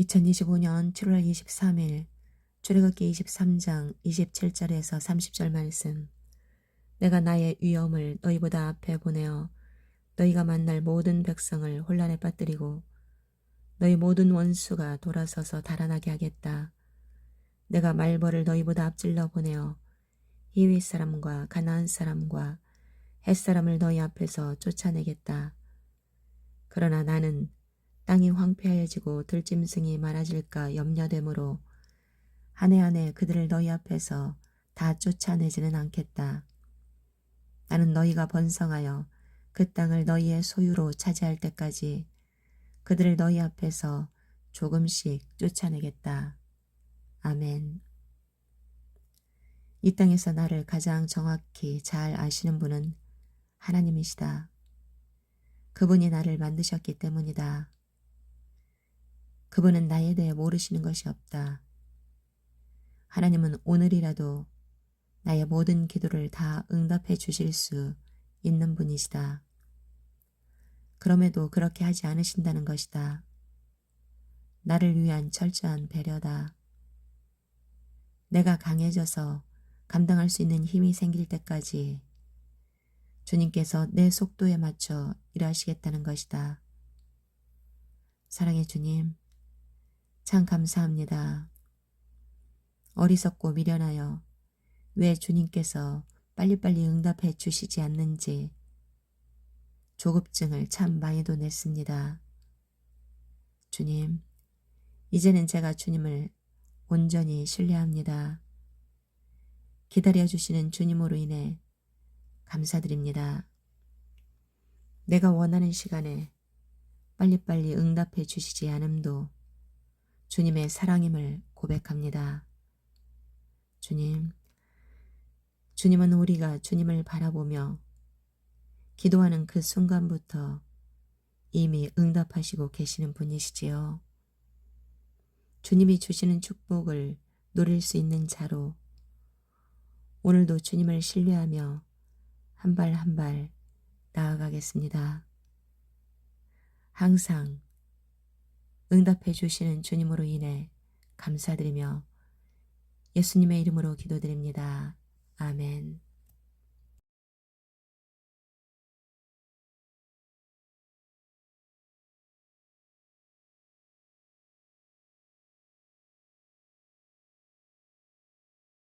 2025년 7월 23일 출애굽기 23장 27절에서 30절 말씀 내가 나의 위엄을 너희보다 앞에 보내어 너희가 만날 모든 백성을 혼란에 빠뜨리고 너희 모든 원수가 돌아서서 달아나게 하겠다. 내가 말벌을 너희보다 앞질러 보내어 히윗 사람과 가나안 사람과 햇 사람을 너희 앞에서 쫓아내겠다. 그러나 나는 땅이 황폐하여지고 들짐승이 많아질까 염려되므로 한 해 한 해 그들을 너희 앞에서 다 쫓아내지는 않겠다. 나는 너희가 번성하여 그 땅을 너희의 소유로 차지할 때까지 그들을 너희 앞에서 조금씩 쫓아내겠다. 아멘. 이 땅에서 나를 가장 정확히 잘 아시는 분은 하나님이시다. 그분이 나를 만드셨기 때문이다. 그분은 나에 대해 모르시는 것이 없다. 하나님은 오늘이라도 나의 모든 기도를 다 응답해 주실 수 있는 분이시다. 그럼에도 그렇게 하지 않으신다는 것이다. 나를 위한 철저한 배려다. 내가 강해져서 감당할 수 있는 힘이 생길 때까지 주님께서 내 속도에 맞춰 일하시겠다는 것이다. 사랑의 주님, 참 감사합니다. 어리석고 미련하여 왜 주님께서 빨리빨리 응답해 주시지 않는지 조급증을 참 많이도 냈습니다. 주님, 이제는 제가 주님을 온전히 신뢰합니다. 기다려주시는 주님으로 인해 감사드립니다. 내가 원하는 시간에 빨리빨리 응답해 주시지 않음도 주님의 사랑임을 고백합니다. 주님, 주님은 우리가 주님을 바라보며 기도하는 그 순간부터 이미 응답하시고 계시는 분이시지요. 주님이 주시는 축복을 누릴 수 있는 자로 오늘도 주님을 신뢰하며 한 발 한 발 나아가겠습니다. 항상 응답해 주시는 주님으로 인해 감사드리며 예수님의 이름으로 기도드립니다. 아멘.